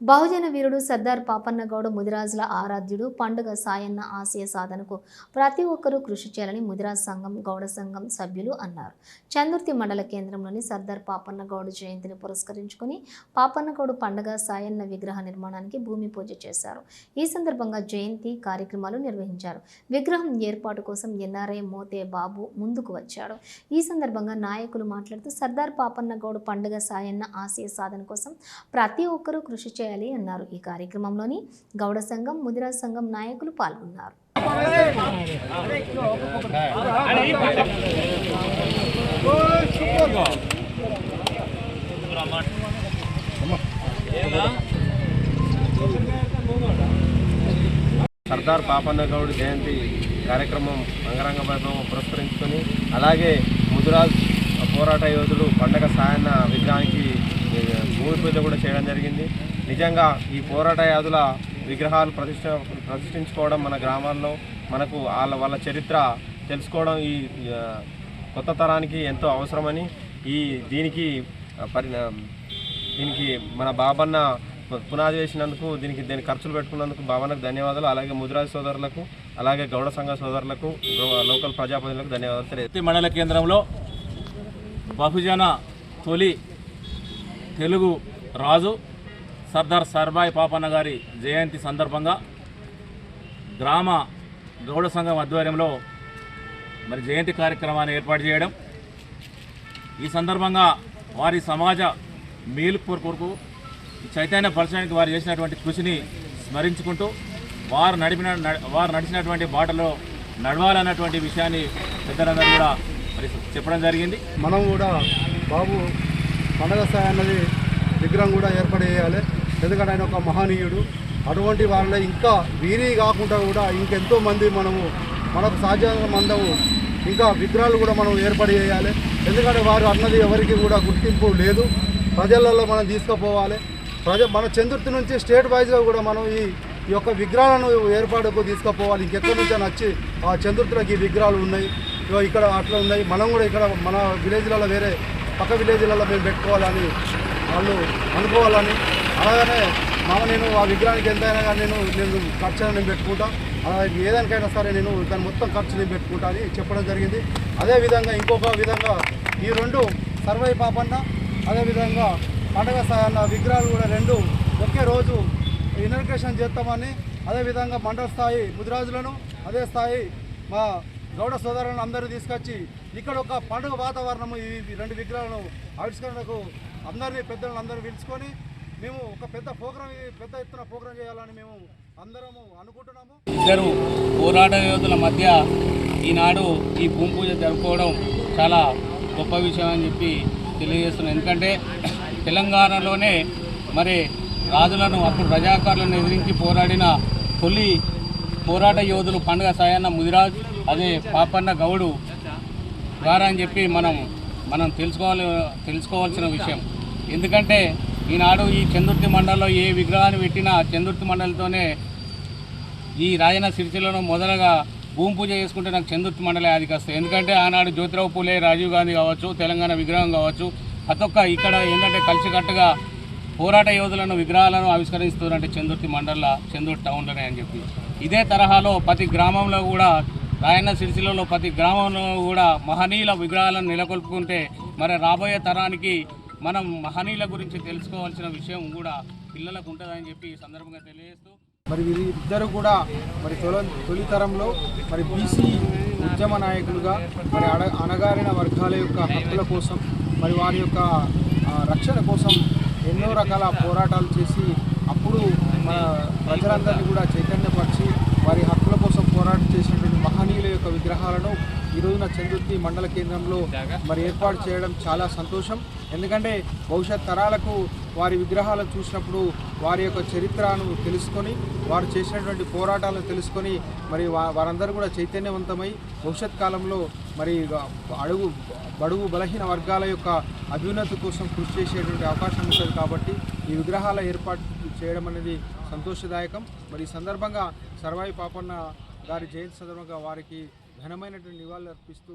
బహుజన వీరుడు సర్దార్ పాపన్నగౌడ ముదిరాజుల ఆరాధ్యుడు పండుగ సాయన్న ఆశయ సాధనకు ప్రతి ఒక్కరూ కృషి చేయాలని ముదిరాజ్ సంఘం గౌడ సంఘం సభ్యులు అన్నారు. చందుర్తి మండల కేంద్రంలోని సర్దార్ పాపన్నగౌడ జయంతిని పురస్కరించుకుని పాపన్నగౌడు పండుగ సాయన్న విగ్రహ నిర్మాణానికి భూమి పూజ చేశారు. ఈ సందర్భంగా జయంతి కార్యక్రమాలు నిర్వహించారు. విగ్రహం ఏర్పాటు కోసం ఎన్ఆర్ఐ మోతే బాబు ముందుకు వచ్చాడు. ఈ సందర్భంగా నాయకులు మాట్లాడుతూ సర్దార్ పాపన్నగౌడ్ పండుగ సాయన్న ఆశయ సాధన కోసం ప్రతి ఒక్కరూ కృషి చేయాలి అన్నారు. ఈ కార్యక్రమంలోని గౌడ సంఘం ముదిరాజ్ సంఘం నాయకులు పాల్గొన్నారు. సర్దార్ పాపన్న గౌడ్ జయంతి కార్యక్రమం అంగరంగ వైభవం పురస్కరించుకొని అలాగే ముదురాజ్ పోరాట యోధుడు పండగ సాయన్న విగ్రహానికి భూమి పూజ కూడా చేయడం జరిగింది. నిజంగా ఈ పోరాట యాదుల విగ్రహాలు ప్రతిష్ట ప్రతిష్ఠించుకోవడం మన గ్రామాల్లో మనకు వాళ్ళ వాళ్ళ చరిత్ర తెలుసుకోవడం ఈ కొత్త తరానికి ఎంతో అవసరమని ఈ దీనికి పరి దీనికి మన బాబన్న పునాది వేసినందుకు దీనికి దీని ఖర్చులు పెట్టుకున్నందుకు బాబన్నకు ధన్యవాదాలు అలాగే ముదిరాజు సోదరులకు అలాగే గౌడ సంఘ సోదరులకు లోకల్ ప్రజాప్రతినిధులకు ధన్యవాదాలు తెలియజేస్తున్నాను. మండల కేంద్రంలో బహుజన తొలి తెలుగు రాజు సర్దార్ సర్బాయి పాపన్న గారి జయంతి సందర్భంగా గ్రామ గౌడ సంఘం ఆధ్వర్యంలో మరి జయంతి కార్యక్రమాన్ని ఏర్పాటు చేయడం. ఈ సందర్భంగా వారి సమాజ మేలు కొరకు చైతన్య పరచడానికి వారు చేసినటువంటి కృషిని స్మరించుకుంటూ వారు నడిపిన వారు నడిచినటువంటి బాటలో నడవాలన్నటువంటి విషయాన్ని పెద్దలందరూ కూడా మరి చెప్పడం జరిగింది. మనం కూడా బాబు పండగ స్థాయి అన్నది విగ్రహం కూడా ఏర్పాటు చేయాలి. ఎందుకంటే ఆయన ఒక మహనీయుడు. అటువంటి వాళ్ళ ఇంకా వీరి కాకుండా కూడా ఇంకెంతో మంది మనము మనకు సహజంగా మందము ఇంకా విగ్రహాలు కూడా మనం ఏర్పాటు చేయాలి. ఎందుకంటే వారు అన్నది ఎవరికి కూడా గుర్తింపు లేదు. ప్రజలలో మనం తీసుకుపోవాలి. ప్రజ మన చంద్రుతి నుంచి స్టేట్ వైజ్గా కూడా మనం ఈ ఈ యొక్క విగ్రహాలను ఏర్పాటుకు తీసుకుపోవాలి. ఇంకెక్కడి నుంచి అని వచ్చి ఆ చంద్రుతులకు ఈ విగ్రహాలు ఉన్నాయి. ఇగో ఇక్కడ అట్లా ఉన్నాయి. మనం కూడా ఇక్కడ మన విలేజ్లలో వేరే పక్క విలేజ్లలో మేము పెట్టుకోవాలని వాళ్ళు అనుకోవాలని. అలాగనే మామ నేను ఆ విగ్రహానికి ఎంతైనా కానీ నేను నేను ఖర్చు నేను పెట్టుకుంటా. అలా ఏదానికైనా సరే నేను దాని మొత్తం ఖర్చు నేను పెట్టుకుంటా అని చెప్పడం జరిగింది. అదేవిధంగా ఇంకొక విధంగా ఈ రెండు సర్వై పాపన్న అదేవిధంగా పండగ సాయన్న విగ్రహాలు కూడా రెండు ఒకే రోజు ఇనాగ్రేషన్ చేస్తామని అదేవిధంగా మండల స్థాయి ముదిరాజులను అదే స్థాయి మా గౌడ సోదరులను అందరూ తీసుకొచ్చి ఇక్కడ ఒక పండుగ వాతావరణం ఈ ఈ రెండు విగ్రహాలను ఆవిష్కరణకు అందరినీ పెద్దలను అందరూ పిలుచుకొని మేము ఒక పెద్ద ప్రోగ్రాం పెద్ద ఎత్తున ప్రోగ్రాం చేయాలని మేము అందరము అనుకుంటున్నాము. ఇద్దరు పోరాట యోధుల మధ్య ఈనాడు ఈ భూమి పూజ జరుపుకోవడం చాలా గొప్ప విషయం అని చెప్పి తెలియజేస్తున్నాను. ఎందుకంటే తెలంగాణలోనే మరి రాజులను అప్పుడు రజాకారులను ఎదిరించి పోరాడిన తొలి పోరాట యోధులు పండుగ సాయన్న ముదిరాజ్. అదే పాపన్న గౌడు గారు అని చెప్పి మనం మనం తెలుసుకోవాలి తెలుసుకోవాల్సిన విషయం. ఎందుకంటే ఈనాడు ఈ చందుర్తి మండలంలో ఏ విగ్రహాన్ని పెట్టినా చందుర్తి మండలితోనే ఈ రాజన సిరిసిల్లలో మొదలుగా భూమి పూజ చేసుకుంటే నాకు చందుర్తి మండలే ఆదికి వస్తాయి ఎందుకంటే ఆనాడు జ్యోతిరావు పూలే రాజీవ్ గాంధీ కావచ్చు తెలంగాణ విగ్రహం కావచ్చు ప్రతి ఒక్క ఇక్కడ ఏంటంటే కలిసికట్టుగా పోరాట యోధులను విగ్రహాలను ఆవిష్కరిస్తున్నారంటే చందుర్తి మండల చందూరు టౌన్లోనే అని చెప్పి. ఇదే తరహాలో ప్రతి గ్రామంలో కూడా రాయన్న సిరిసిల్లలో ప్రతి గ్రామంలో కూడా మహనీయుల విగ్రహాలను నెలకొల్పుకుంటే మరి రాబోయే తరానికి మనం మహనీయుల గురించి తెలుసుకోవాల్సిన విషయం కూడా పిల్లలకు ఉంటుందని చెప్పి ఈ సందర్భంగా తెలియజేస్తూ మరి వీరిద్దరు కూడా మరి తొల తొలి తరంలో మరి బీసీ ఉద్యమ నాయకులుగా మరి అడ అణగారిన వర్గాల యొక్క హక్కుల కోసం మరి వారి యొక్క రక్షణ కోసం ఎన్నో రకాల పోరాటాలు చేసి అప్పుడు మన ప్రజలందరినీ కూడా చైతన్యపరిచి వారి హక్కుల కోసం పోరాటం చేసినటువంటి మహనీయుల యొక్క విగ్రహాలను ఈ రోజున చందుర్తి మండల కేంద్రంలో మరి ఏర్పాటు చేయడం చాలా సంతోషం. ఎందుకంటే భవిష్యత్ తరాలకు వారి విగ్రహాలను చూసినప్పుడు వారి యొక్క చరిత్రను తెలుసుకొని వారు చేసినటువంటి పోరాటాలను తెలుసుకొని మరి వారందరూ కూడా చైతన్యవంతమై భవిష్యత్ కాలంలో మరి అడుగు బడుగు బలహీన వర్గాల యొక్క అభ్యున్నతి కోసం కృషి చేసేటువంటి అవకాశం ఉంటుంది కాబట్టి ఈ విగ్రహాల ఏర్పాటు చేయడం అనేది సంతోషదాయకం. మరి ఈ సందర్భంగా సర్వాయి పాపన్న గారి జయంతి సందర్భంగా వారికి ఘనమైనటువంటి నివాళులు అర్పిస్తూ